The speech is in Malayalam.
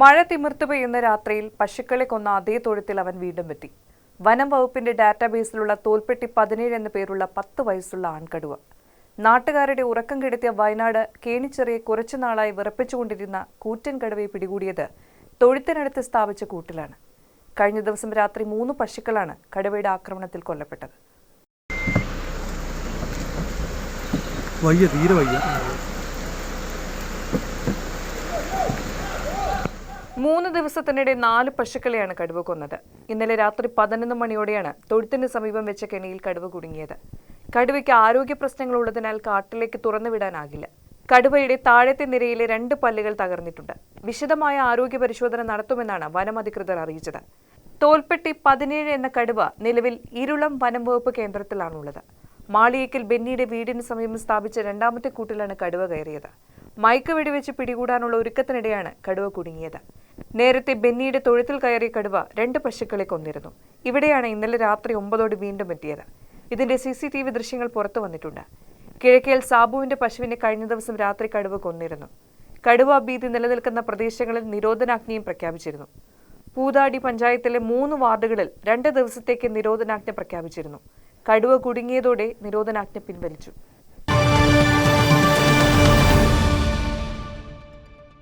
മഴ തിമിർത്ത് പെയ്യുന്ന രാത്രിയിൽ പശുക്കളെ കൊന്ന അതേ തൊഴുത്തിൽ അവൻ വീണ്ടും എത്തി. വനം വകുപ്പിന്റെ ഡാറ്റാബേസിലുള്ള തോൽപ്പെട്ടി പതിനേഴ് എന്ന പേരുള്ള പത്ത് വയസ്സുള്ള ആൺകടുവ. നാട്ടുകാരുടെ ഉറക്കം കെടുത്തിയ വയനാട് കേണിച്ചെറിയെ കുറച്ചു നാളായി വിറപ്പിച്ചുകൊണ്ടിരുന്ന കൂറ്റൻ കടുവയെ പിടികൂടിയത് തൊഴുത്തിനടുത്ത് സ്ഥാപിച്ച കൂട്ടിലാണ്. കഴിഞ്ഞ ദിവസം രാത്രി മൂന്ന് പശുക്കളാണ് കടുവയുടെ ആക്രമണത്തിൽ കൊല്ലപ്പെട്ടത്. വയ്യ തീരെ വയ്യ മൂന്ന് ദിവസത്തിനിടെ നാല് പശുക്കളെയാണ് കടുവ കൊന്നത്. ഇന്നലെ രാത്രി പതിനൊന്ന് മണിയോടെയാണ് തൊഴുത്തിന് സമീപം വെച്ച കെണിയിൽ കടുവ കുടുങ്ങിയത്. കടുവയ്ക്ക് ആരോഗ്യ പ്രശ്നങ്ങളുള്ളതിനാൽ കാട്ടിലേക്ക് തുറന്നുവിടാനാകില്ല. കടുവയുടെ താഴത്തെ നിരയിലെ രണ്ട് പല്ലുകൾ തകർന്നിട്ടുണ്ട്. വിശദമായ ആരോഗ്യ പരിശോധന നടത്തുമെന്നാണ് വനം അധികൃതർ അറിയിച്ചത്. തോൽപ്പെട്ടി പതിനേഴ് എന്ന കടുവ നിലവിൽ ഇരുളം വനംവകുപ്പ് കേന്ദ്രത്തിലാണുള്ളത്. മാളിയേക്കൽ ബെന്നിയുടെ വീടിന് സമീപം സ്ഥാപിച്ച രണ്ടാമത്തെ കൂട്ടിലാണ് കടുവ കയറിയത്. മയക്കുവെടിവെച്ച് പിടികൂടാനുള്ള ഒരുക്കത്തിനിടെയാണ് കടുവ കുടുങ്ങിയത്. നേരത്തെ ബെന്നിയുടെ തൊഴുത്തിൽ കയറിയ കടുവ രണ്ട് പശുക്കളെ കൊന്നിരുന്നു. ഇവിടെയാണ് ഇന്നലെ രാത്രി ഒമ്പതോട് വീണ്ടും എത്തിയത്. ഇതിന്റെ സി സി ടി വി ദൃശ്യങ്ങൾ പുറത്തു വന്നിട്ടുണ്ട്. കിഴക്കേൽ സാബുവിന്റെ പശുവിനെ കഴിഞ്ഞ ദിവസം രാത്രി കടുവ കൊന്നിരുന്നു. കടുവ ഭീതി നിലനിൽക്കുന്ന പ്രദേശങ്ങളിൽ നിരോധനാജ്ഞയും പ്രഖ്യാപിച്ചിരുന്നു. പൂതാടി പഞ്ചായത്തിലെ മൂന്ന് വാർഡുകളിൽ രണ്ട് ദിവസത്തേക്ക് നിരോധനാജ്ഞ പ്രഖ്യാപിച്ചിരുന്നു. കടുവ കുടുങ്ങിയതോടെ നിരോധനാജ്ഞ പിൻവലിച്ചു.